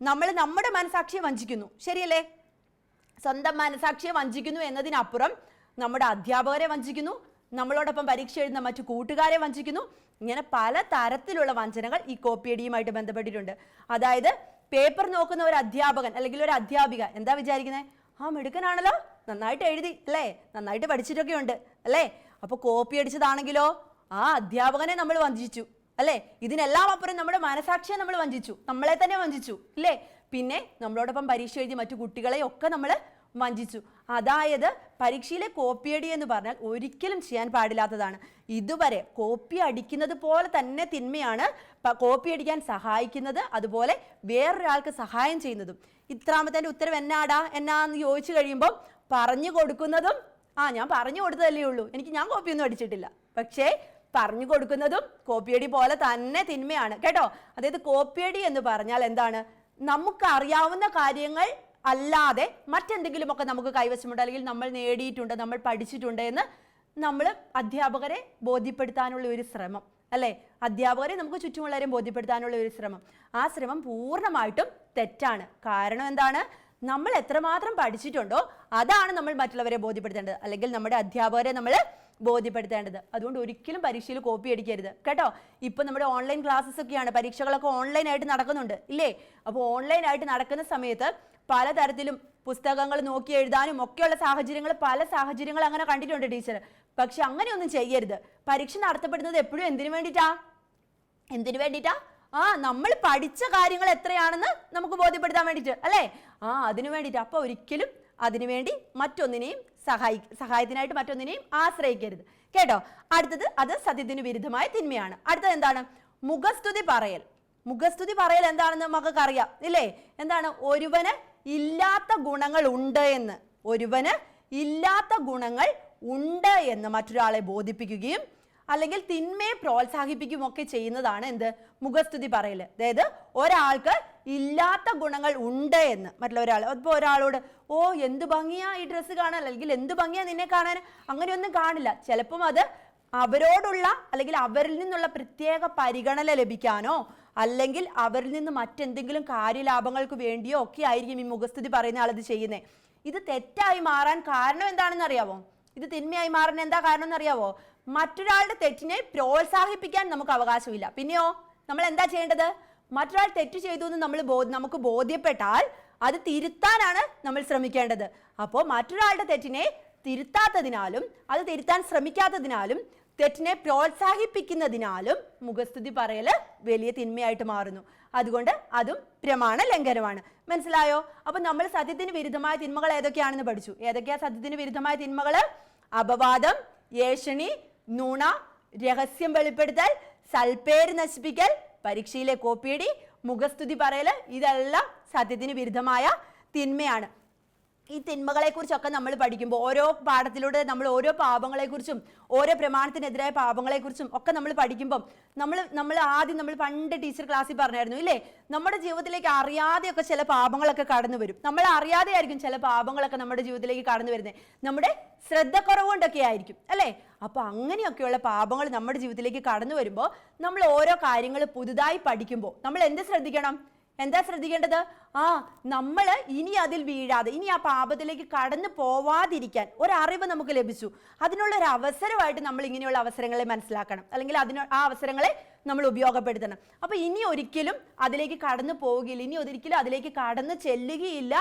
നമ്മൾ നമ്മുടെ മനസാക്ഷിയെ വഞ്ചിക്കുന്നു. ശരിയല്ലേ? സ്വന്തം മനസാക്ഷിയെ വഞ്ചിക്കുന്നു എന്നതിനപ്പുറം നമ്മുടെ അധ്യാപകരെ വഞ്ചിക്കുന്നു. നമ്മളോടൊപ്പം പരീക്ഷ എഴുതുന്ന മറ്റു കൂട്ടുകാരെ വഞ്ചിക്കുന്നു. ഇങ്ങനെ പല തരത്തിലുള്ള വഞ്ചനകൾ ഈ കോപ്പിയടിയുമായിട്ട് ബന്ധപ്പെട്ടിട്ടുണ്ട്. അതായത് പേപ്പർ നോക്കുന്ന ഒരു അധ്യാപകൻ അല്ലെങ്കിൽ ഒരു അധ്യാപിക എന്താ വിചാരിക്കുന്നത് ആ മിടുക്കനാണല്ലോ. നന്നായിട്ട് എഴുതി അല്ലേ? നന്നായിട്ട് പഠിച്ചിട്ടൊക്കെ ഉണ്ട് അല്ലേ? അപ്പോൾ കോപ്പി അടിച്ചതാണെങ്കിലോ? ആ അധ്യാപകനെ നമ്മൾ വഞ്ചിച്ചു അല്ലേ? ഇതിനെല്ലാം അപ്പുറം നമ്മുടെ മനസാക്ഷിയെ നമ്മൾ വഞ്ചിച്ചു നമ്മളെ തന്നെ വഞ്ചിച്ചു ഇല്ലേ പിന്നെ നമ്മളോടൊപ്പം പരീക്ഷ എഴുതി മറ്റു കുട്ടികളെയൊക്കെ നമ്മൾ വഞ്ചിച്ചു. അതായത് പരീക്ഷയിലെ കോപ്പി അടി എന്ന് പറഞ്ഞാൽ ഒരിക്കലും ചെയ്യാൻ പാടില്ലാത്തതാണ്. ഇതുവരെ കോപ്പി അടിക്കുന്നത് പോലെ തന്നെ തിന്മയാണ് കോപ്പി അടിക്കാൻ സഹായിക്കുന്നത് അതുപോലെ വേറൊരാൾക്ക് സഹായം ചെയ്യുന്നതും. ഇത്രാമത്തെ ഉത്തരവ് എന്നാടാ എന്നാന്ന് ചോദിച്ചു കഴിയുമ്പോൾ പറഞ്ഞു കൊടുക്കുന്നതും ആ ഞാൻ പറഞ്ഞു കൊടുത്തതല്ലേ ഉള്ളൂ. എനിക്ക് ഞാൻ കോപ്പിയൊന്നും അടിച്ചിട്ടില്ല. പക്ഷേ പറഞ്ഞു കൊടുക്കുന്നതും കോപ്പിയടി പോലെ തന്നെ തിന്മയാണ്. കേട്ടോ? അതായത് കോപ്പിയടി എന്ന് പറഞ്ഞാൽ എന്താണ്? നമുക്ക് അറിയാവുന്ന കാര്യങ്ങൾ അല്ലാതെ മറ്റെന്തെങ്കിലുമൊക്കെ നമുക്ക് കൈവശമുണ്ട് അല്ലെങ്കിൽ നമ്മൾ നേടിയിട്ടുണ്ട് നമ്മൾ പഠിച്ചിട്ടുണ്ട് എന്ന് നമ്മൾ അധ്യാപകരെ ബോധ്യപ്പെടുത്താനുള്ള ഒരു ശ്രമം അല്ലേ? അധ്യാപകരെ നമുക്ക് ചുറ്റുമുള്ളവരെയും ബോധ്യപ്പെടുത്താനുള്ള ഒരു ശ്രമം. ആ ശ്രമം പൂർണമായിട്ടും തെറ്റാണ്. കാരണം എന്താണ്? നമ്മൾ എത്രമാത്രം പഠിച്ചിട്ടുണ്ടോ അതാണ് നമ്മൾ മറ്റുള്ളവരെ ബോധ്യപ്പെടുത്തേണ്ടത് അല്ലെങ്കിൽ നമ്മുടെ അധ്യാപകരെ നമ്മൾ ബോധ്യപ്പെടുത്തേണ്ടത്. അതുകൊണ്ട് ഒരിക്കലും പരീക്ഷയിൽ കോപ്പി അടിക്കരുത്. കേട്ടോ? ഇപ്പം നമ്മുടെ ഓൺലൈൻ ക്ലാസ്സസ് ഒക്കെയാണ് പരീക്ഷകളൊക്കെ ഓൺലൈനായിട്ട് നടക്കുന്നുണ്ട് ഇല്ലേ? അപ്പോൾ ഓൺലൈനായിട്ട് നടക്കുന്ന സമയത്ത് പലതരത്തിലും പുസ്തകങ്ങൾ നോക്കി എഴുതാനും ഒക്കെയുള്ള സാഹചര്യങ്ങൾ പല സാഹചര്യങ്ങൾ അങ്ങനെ കണ്ടിട്ടുണ്ട് ടീച്ചർ. പക്ഷെ അങ്ങനെയൊന്നും ചെയ്യരുത്. പരീക്ഷ നടത്തപ്പെടുന്നത് എപ്പോഴും എന്തിനു വേണ്ടിയിട്ടാ? എന്തിനു വേണ്ടിയിട്ടാ? ആ നമ്മൾ പഠിച്ച കാര്യങ്ങൾ എത്രയാണെന്ന് നമുക്ക് ബോധ്യപ്പെടുത്താൻ വേണ്ടിയിട്ട് അല്ലേ? ആ അതിനു വേണ്ടിയിട്ട്. അപ്പോൾ ഒരിക്കലും അതിനുവേണ്ടി മറ്റൊന്നിനെയും സഹായി സഹായത്തിനായിട്ട് മറ്റൊന്നിനെയും ആശ്രയിക്കരുത്. കേട്ടോ? അടുത്തത് അത് സത്യത്തിന് വിരുദ്ധമായ തിന്മയാണ്. അടുത്തത് എന്താണ്? മുഖസ്തുതി പറയൽ. മുഖസ്തുതി പറയൽ എന്താണെന്ന് നമുക്കറിയാം ഇല്ലേ? എന്താണ്? ഒരുവന് ഇല്ലാത്ത ഗുണങ്ങൾ ഉണ്ട് എന്ന്. ഒരുവന് ഇല്ലാത്ത ഗുണങ്ങൾ ഉണ്ട് എന്ന് മറ്റൊരാളെ ബോധിപ്പിക്കുകയും അല്ലെങ്കിൽ തിന്മയെ പ്രോത്സാഹിപ്പിക്കുകയും ഒക്കെ ചെയ്യുന്നതാണ് എന്ത്? മുഖസ്തുതി പറയൽ അതായത് ഒരാൾക്ക് ഇല്ലാത്ത ഗുണങ്ങൾ ഉണ്ട് എന്ന്. മറ്റുള്ള ഒരാൾ ഇപ്പോൾ ഒരാളോട് ഓ എന്ത് ഭംഗിയാ ഈ ഡ്രസ്സ് കാണാൻ? അല്ലെങ്കിൽ എന്ത് ഭംഗിയാ നിന്നെ കാണാൻ? അങ്ങനെയൊന്നും കാണില്ല. ചിലപ്പം അത് അവരോടുള്ള അല്ലെങ്കിൽ അവരിൽ നിന്നുള്ള പ്രത്യേക പരിഗണന ലഭിക്കാനോ അല്ലെങ്കിൽ അവരിൽ നിന്ന് മറ്റെന്തെങ്കിലും കാര്യലാഭങ്ങൾക്ക് വേണ്ടിയോ ഒക്കെ ആയിരിക്കും ഈ മുഖസ്ഥിതി പറയുന്ന ആൾ ഇത് ചെയ്യുന്നത് ഇത് തെറ്റായി മാറാൻ കാരണം എന്താണെന്ന് അറിയാവോ? ഇത് തിന്മയായി മാറാൻ എന്താ കാരണം എന്നറിയാവോ മറ്റൊരാളുടെ തെറ്റിനെ പ്രോത്സാഹിപ്പിക്കാൻ നമുക്ക് അവകാശമില്ല. പിന്നെയോ നമ്മൾ എന്താ ചെയ്യേണ്ടത്? മറ്റൊരാൾ തെറ്റ് ചെയ്തു എന്ന് നമ്മൾ നമുക്ക് ബോധ്യപ്പെട്ടാൽ അത് തിരുത്താനാണ് നമ്മൾ ശ്രമിക്കേണ്ടത്. അപ്പോൾ മറ്റൊരാളുടെ തെറ്റിനെ തിരുത്താത്തതിനാലും അത് തിരുത്താൻ ശ്രമിക്കാത്തതിനാലും തെറ്റിനെ പ്രോത്സാഹിപ്പിക്കുന്നതിനാലും മുഖസ്തുതി പറയൽ വലിയ തിന്മയായിട്ട് മാറുന്നു. അതുകൊണ്ട് അതും പ്രമാണ ലംഘനമാണ്. മനസ്സിലായോ? അപ്പൊ നമ്മൾ സത്യത്തിന് വിരുദ്ധമായ തിന്മകൾ ഏതൊക്കെയാണെന്ന് പഠിച്ചു. ഏതൊക്കെയാ സത്യത്തിന് വിരുദ്ധമായ തിന്മകൾ? അപവാദം ഏഷണി നുണ രഹസ്യം വെളിപ്പെടുത്തൽ സൽപ്പേര് നശിപ്പിക്കൽ പരീക്ഷയിലെ കോപ്പിയടി മുഖസ്തുതി പറയൽ ഇതെല്ലാം സത്യത്തിന് വിരുദ്ധമായ തിന്മയാണ്. ഈ തിന്മകളെക്കുറിച്ചൊക്കെ നമ്മൾ പഠിക്കുമ്പോൾ ഓരോ പാഠത്തിലൂടെ നമ്മൾ ഓരോ പാപങ്ങളെക്കുറിച്ചും ഓരോ പ്രമാണത്തിനെതിരായ പാപങ്ങളെക്കുറിച്ചും ഒക്കെ നമ്മൾ പഠിക്കുമ്പം നമ്മൾ നമ്മൾ ആദ്യം നമ്മൾ പണ്ട് ടീച്ചർ ക്ലാസ്സിൽ പറഞ്ഞായിരുന്നു ഇല്ലേ? നമ്മുടെ ജീവിതത്തിലേക്ക് അറിയാതെയൊക്കെ ചില പാപങ്ങളൊക്കെ കടന്നു വരും. നമ്മൾ അറിയാതെ ആയിരിക്കും ചില പാപങ്ങളൊക്കെ നമ്മുടെ ജീവിതത്തിലേക്ക് കടന്നു വരുന്നത് നമ്മുടെ ശ്രദ്ധക്കുറവ് കൊണ്ടൊക്കെ ആയിരിക്കും അല്ലേ? അപ്പോൾ അങ്ങനെയൊക്കെയുള്ള പാപങ്ങൾ നമ്മുടെ ജീവിതത്തിലേക്ക് കടന്നു വരുമ്പോൾ നമ്മൾ ഓരോ കാര്യങ്ങൾ പുതുതായി പഠിക്കുമ്പോൾ നമ്മൾ എന്ത് ശ്രദ്ധിക്കണം? എന്താ ശ്രദ്ധിക്കേണ്ടത്? ആ നമ്മൾ ഇനി അതിൽ വീഴാതെ ഇനി ആ പാപത്തിലേക്ക് കടന്നു പോവാതിരിക്കാൻ ഒരറിവ് നമുക്ക് ലഭിച്ചു. അതിനുള്ള ഒരു അവസരമായിട്ട് നമ്മൾ ഇങ്ങനെയുള്ള അവസരങ്ങളെ മനസ്സിലാക്കണം. അല്ലെങ്കിൽ അതിന് ആ അവസരങ്ങളെ നമ്മൾ ഉപയോഗപ്പെടുത്തണം. അപ്പൊ ഇനി ഒരിക്കലും അതിലേക്ക് കടന്നു പോവുകയില്ല. ഇനി ഒരിക്കലും അതിലേക്ക് കടന്നു ചെല്ലുകയില്ല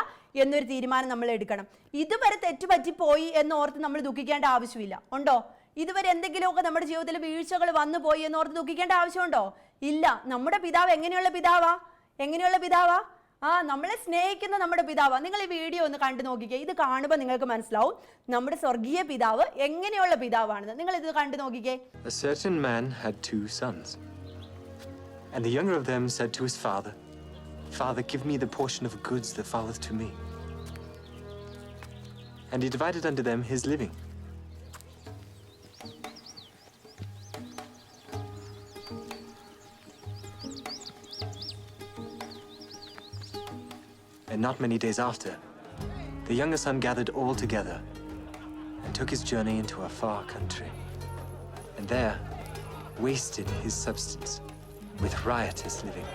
എന്നൊരു തീരുമാനം നമ്മൾ എടുക്കണം. ഇതുവരെ തെറ്റുപറ്റിപ്പോയി എന്നോർത്ത് നമ്മൾ ദുഃഖിക്കേണ്ട ആവശ്യമില്ല. ഉണ്ടോ? ഇതുവരെ എന്തെങ്കിലുമൊക്കെ നമ്മുടെ ജീവിതത്തിൽ വീഴ്ചകൾ വന്നു പോയി എന്നോർത്ത് ദുഃഖിക്കേണ്ട ആവശ്യമുണ്ടോ? ഇല്ല. നമ്മുടെ പിതാവ് എങ്ങനെയുള്ള പിതാവാ? എങ്ങനെയുള്ള പിതാവാ ആ നമ്മളെ സ്നേഹിക്കുന്ന നമ്മുടെ പിതാവാ നിങ്ങൾ ഈ വീഡിയോ ഒന്ന് കണ്ടു നോക്കിക്കേ ഇത് കാണുമ്പോൾ നിങ്ങൾക്ക് മനസ്സിലാവും നമ്മുടെ സ്വർഗീയ പിതാവ് എങ്ങനെയുള്ള പിതാവാണെന്ന് നിങ്ങൾ ഇത് കണ്ടു നോക്കിക്കേ A certain man had two sons. And the younger of them said to his father, Father, give me the portion of goods that falleth to me. And he divided unto them his living. And not many days after, the younger son gathered all together and took his journey into a far country and there wasted his substance with riotous living.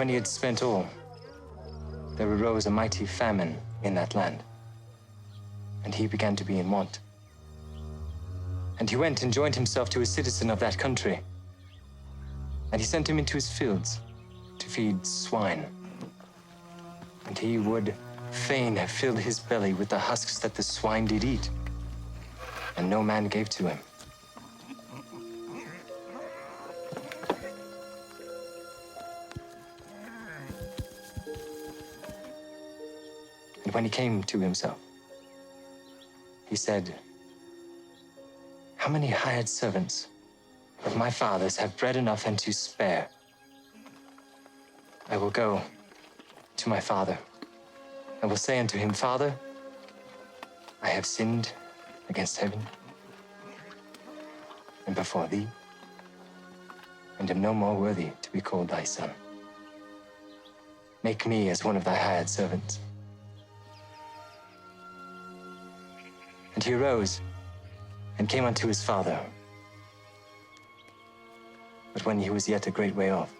When he had spent all, there arose a mighty famine in that land and he began to be in want. And he went and joined himself to a citizen of that country. And he sent him into his fields to feed swine. And he would fain have filled his belly with the husks that the swine did eat. And no man gave to him. And when he came to himself, he said, How many hired servants of my father's have bread enough and to spare? I will go to my father. and will say unto him, Father, I have sinned against heaven and before thee, and am no more worthy to be called thy son. Make me as one of thy hired servants. And he arose and came unto his father. But when he was yet a great way off,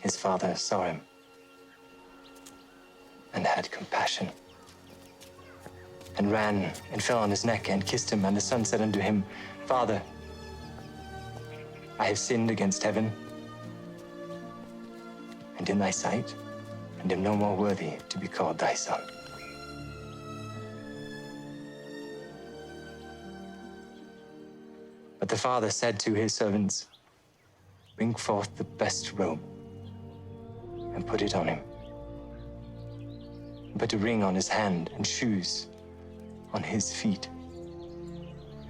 his father saw him and had compassion, and ran and fell on his neck and kissed him. And the son said unto him, Father, I have sinned against heaven and in thy sight, and am no more worthy to be called thy son. But the father said to his servants, Bring forth the best robe and put it on him. And Put a ring on his hand and shoes on his feet.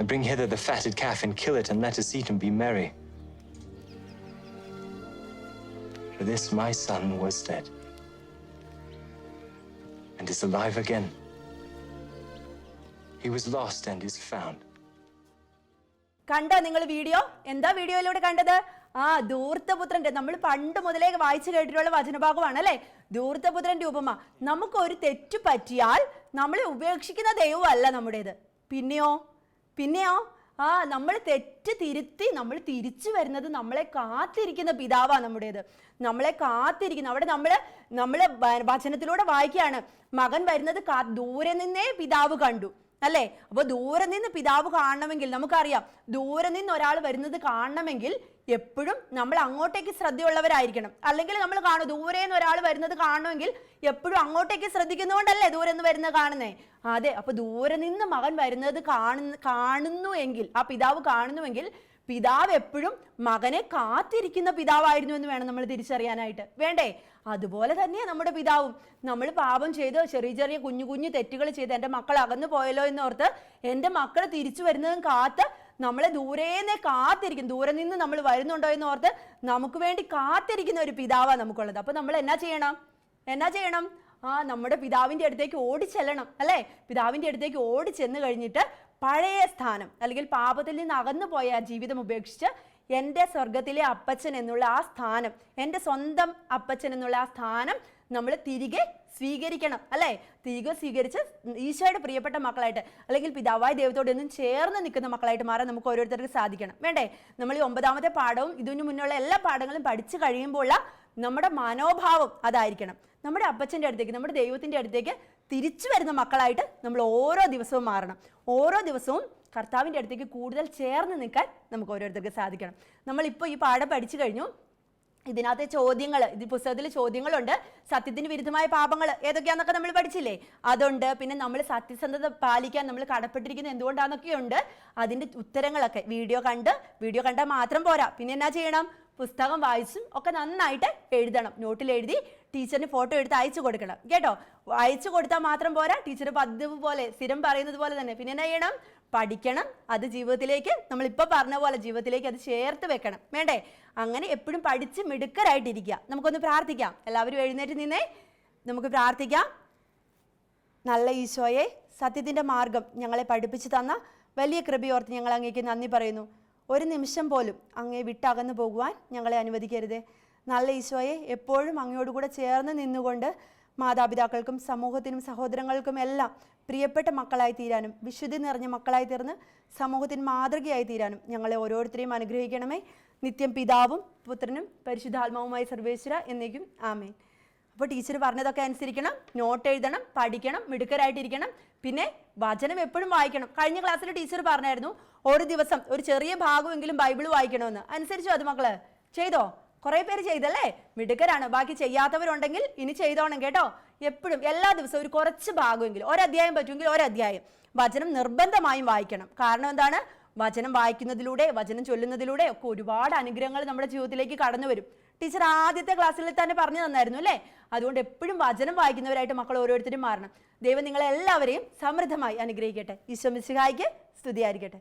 And bring hither the fatted calf and kill it, and let us eat and be merry. For this my son was dead and is alive again. He was lost and is found. കണ്ടോ നിങ്ങൾ video? എന്താ വീഡിയോയിലൂടെ കണ്ടത്? ആ ധൂർത്തപുത്രന്റെ നമ്മൾ പണ്ട് മുതലേ വായിച്ചു കേട്ടിട്ടുള്ള വചനഭാഗമാണ് അല്ലെ? ധൂർത്തപുത്രന്റെ ഉപമ. നമുക്ക് ഒരു തെറ്റ് പറ്റിയാൽ നമ്മളെ ഉപേക്ഷിക്കുന്ന ദൈവമല്ല നമ്മുടേത്. പിന്നെയോ? പിന്നെയോ? ആ നമ്മൾ തെറ്റ് തിരുത്തി നമ്മൾ തിരിച്ചു വരുന്നത് നമ്മളെ കാത്തിരിക്കുന്ന പിതാവാണ് നമ്മുടേത്. നമ്മളെ കാത്തിരിക്കുന്ന അവിടെ നമ്മൾ നമ്മൾ വചനത്തിലൂടെ വായിക്കുകയാണ്. മകൻ വരുന്നത് ദൂരെ നിന്നേ പിതാവ് കണ്ടു. അല്ലേ? അപ്പോൾ ദൂരെ നിന്ന് പിതാവ് കാണണമെങ്കിൽ നമുക്കറിയാം ദൂരെ നിന്ന് ഒരാൾ വരുന്നത് കാണണമെങ്കിൽ എപ്പോഴും നമ്മൾ അങ്ങോട്ടേക്ക് ശ്രദ്ധയുള്ളവരായിരിക്കണം. അല്ലെങ്കിൽ നമ്മൾ കാണും ദൂരെ നിന്ന് ഒരാൾ വരുന്നത് കാണണമെങ്കിൽ എപ്പോഴും അങ്ങോട്ടേക്ക് ശ്രദ്ധിക്കുന്നതുകൊണ്ടല്ലേ ദൂരെ നിന്ന് വരുന്നത് കാണുന്നേ? അതെ അപ്പൊ ദൂരെ നിന്ന് മകൻ വരുന്നത് കാണുന്നു കാണുന്നു എങ്കിൽ ആ പിതാവ് കാണുന്നുവെങ്കിൽ പിതാവ് എപ്പോഴും മകനെ കാത്തിരിക്കുന്ന പിതാവായിരുന്നു എന്ന് വേണം നമ്മൾ തിരിച്ചറിയാനായിട്ട്. വേണ്ടേ? അതുപോലെ തന്നെ നമ്മുടെ പിതാവും. നമ്മൾ പാപം ചെയ്ത് ചെറിയ ചെറിയ കുഞ്ഞു കുഞ്ഞു തെറ്റുകൾ ചെയ്ത് എന്റെ മക്കൾ അകന്നു പോയല്ലോ എന്നോർത്ത് എന്റെ മക്കൾ തിരിച്ചു വരുന്നതും കാത്ത് നമ്മളെ ദൂരേന്നെ കാത്തിരിക്കും. ദൂരെ നിന്ന് നമ്മൾ വരുന്നുണ്ടോ എന്ന് ഓർത്ത് നമുക്ക് വേണ്ടി കാത്തിരിക്കുന്ന ഒരു പിതാവാണ് നമുക്കുള്ളത്. അപ്പോൾ നമ്മൾ എന്നാ ചെയ്യണം? എന്നാ ചെയ്യണം? ആ നമ്മുടെ പിതാവിന്റെ അടുത്തേക്ക് ഓടിച്ചെല്ലണം അല്ലേ? പിതാവിന്റെ അടുത്തേക്ക് ഓടിച്ചെന്ന് ചെന്ന് കഴിഞ്ഞിട്ട് പഴയ സ്ഥാനം അല്ലെങ്കിൽ പാപത്തിൽ നിന്ന് അകന്നു പോയ ആ ജീവിതം ഉപേക്ഷിച്ച് എന്റെ സ്വർഗത്തിലെ അപ്പച്ചൻ എന്നുള്ള ആ സ്ഥാനം എന്റെ സ്വന്തം അപ്പച്ചൻ എന്നുള്ള ആ സ്ഥാനം നമ്മൾ തിരികെ സ്വീകരിക്കണം അല്ലേ? തിരികെ സ്വീകരിച്ച് ഈശോയുടെ പ്രിയപ്പെട്ട മക്കളായിട്ട് അല്ലെങ്കിൽ പിതാവായ ദൈവത്തോട് എന്നും ചേർന്ന് നിൽക്കുന്ന മക്കളായിട്ട് മാറാൻ നമുക്ക് ഓരോരുത്തർക്ക് സാധിക്കണം. വേണ്ടേ? നമ്മൾ ഈ ഒമ്പതാമത്തെ പാഠവും ഇതിനു മുന്നുള്ള എല്ലാ പാഠങ്ങളും പഠിച്ചു കഴിയുമ്പോൾ നമ്മുടെ മനോഭാവം അതായിരിക്കണം. നമ്മുടെ അപ്പച്ചന്റെ അടുത്തേക്ക് നമ്മുടെ ദൈവത്തിന്റെ അടുത്തേക്ക് തിരിച്ചു വരുന്ന മക്കളായിട്ട് നമ്മൾ ഓരോ ദിവസവും മാറണം. ഓരോ ദിവസവും കർത്താവിന്റെ അടുത്തേക്ക് കൂടുതൽ ചേർന്ന് നിൽക്കാൻ നമുക്ക് ഓരോരുത്തർക്ക് സാധിക്കണം. നമ്മളിപ്പോൾ ഈ പാഠം പഠിച്ചു കഴിഞ്ഞു. ഇതിനകത്തെ ചോദ്യങ്ങൾ ഇത് പുസ്തകത്തിൽ ചോദ്യങ്ങളുണ്ട്. സത്യത്തിന് വിരുദ്ധമായ പാപങ്ങൾ ഏതൊക്കെയാന്നൊക്കെ നമ്മൾ പഠിച്ചില്ലേ? അതുണ്ട്. പിന്നെ നമ്മൾ സത്യസന്ധത പാലിക്കാൻ നമ്മൾ കടപ്പെട്ടിരിക്കുന്നത് എന്തുകൊണ്ടാണെന്നൊക്കെയുണ്ട് അതിന്റെ ഉത്തരങ്ങളൊക്കെ വീഡിയോ കണ്ട് വീഡിയോ കണ്ടാൽ മാത്രം പോരാ. പിന്നെ എന്നാ ചെയ്യണം? പുസ്തകം വായിച്ചും ഒക്കെ നന്നായിട്ട് എഴുതണം. നോട്ടിൽ എഴുതി ടീച്ചറിന് ഫോട്ടോ എടുത്ത് അയച്ചു കൊടുക്കണം. കേട്ടോ? അയച്ചു കൊടുത്താൽ മാത്രം പോരാ. ടീച്ചർ പതിവ് പോലെ സ്ഥിരം പറയുന്നത് പോലെ തന്നെ. പിന്നെ എന്നാ ചെയ്യണം? പഠിക്കണം. അത് ജീവിതത്തിലേക്ക് നമ്മളിപ്പോൾ പറഞ്ഞ പോലെ ജീവിതത്തിലേക്ക് അത് ചേർത്ത് വെക്കണം. വേണ്ടേ? അങ്ങനെ എപ്പോഴും പഠിച്ച് മിടുക്കരായിട്ടിരിക്കുക. നമുക്കൊന്ന് പ്രാർത്ഥിക്കാം. എല്ലാവരും എഴുന്നേറ്റ് നിന്നേ. നമുക്ക് പ്രാർത്ഥിക്കാം. നല്ല ഈശോയെ സത്യത്തിന്റെ മാർഗം ഞങ്ങളെ പഠിപ്പിച്ചു തന്ന വലിയ കൃപയോർത്ത് ഞങ്ങൾ അങ്ങേക്ക് നന്ദി പറയുന്നു. ഒരു നിമിഷം പോലും അങ്ങേ വിട്ടകന്നു പോകുവാൻ ഞങ്ങളെ അനുവദിക്കരുതേ. നല്ല ഈശോയെ എപ്പോഴും അങ്ങയോട് കൂടെ ചേർന്ന് നിന്നുകൊണ്ട് മാതാപിതാക്കൾക്കും സമൂഹത്തിനും സഹോദരങ്ങൾക്കും എല്ലാം പ്രിയപ്പെട്ട മക്കളായി തീരാനും വിശുദ്ധി നിറഞ്ഞ മക്കളായി തീർന്ന് സമൂഹത്തിന് മാതൃകയായി തീരാനും ഞങ്ങളെ ഓരോരുത്തരെയും അനുഗ്രഹിക്കണമേ. നിത്യം പിതാവും പുത്രനും പരിശുദ്ധാത്മാവുമായി സർവേശ്വര എന്നേക്കും ആമേൻ. അപ്പോൾ ടീച്ചർ പറഞ്ഞതൊക്കെ അനുസരിക്കണം നോട്ട് എഴുതണം പഠിക്കണം മിടുക്കരായിട്ടിരിക്കണം. പിന്നെ വചനം എപ്പോഴും വായിക്കണം. കഴിഞ്ഞ ക്ലാസ്സിൽ ടീച്ചർ പറഞ്ഞായിരുന്നു ഒരു ദിവസം ഒരു ചെറിയ ഭാഗമെങ്കിലും ബൈബിൾ വായിക്കണമെന്ന്. അനുസരിച്ചോ അത് മക്കൾ? ചെയ്തോ? കുറേ പേര് ചെയ്തല്ലേ? മിടുക്കരാണ്. ബാക്കി ചെയ്യാത്തവരുണ്ടെങ്കിൽ ഇനി ചെയ്തോണം കേട്ടോ. എപ്പോഴും എല്ലാ ദിവസവും ഒരു കുറച്ച് ഭാഗമെങ്കിലും ഒരധ്യായം പറ്റുമെങ്കിൽ ഒരധ്യായം. വചനം നിർബന്ധമായും വായിക്കണം. കാരണം എന്താണ്? വചനം വായിക്കുന്നതിലൂടെ വചനം ചൊല്ലുന്നതിലൂടെ ഒക്കെ ഒരുപാട് അനുഗ്രഹങ്ങൾ നമ്മുടെ ജീവിതത്തിലേക്ക് കടന്നു വരും. ടീച്ചർ ആദ്യത്തെ ക്ലാസ്സിൽ തന്നെ പറഞ്ഞു തന്നായിരുന്നു അല്ലേ? അതുകൊണ്ട് എപ്പോഴും വചനം വായിക്കുന്നവരായിട്ട് മക്കൾ ഓരോരുത്തരും മാറണം. ദൈവം നിങ്ങളെല്ലാവരെയും സമൃദ്ധമായി അനുഗ്രഹിക്കട്ടെ. ഈശ്വമിശിഹായിക്ക് സ്തുതിയായിരിക്കട്ടെ.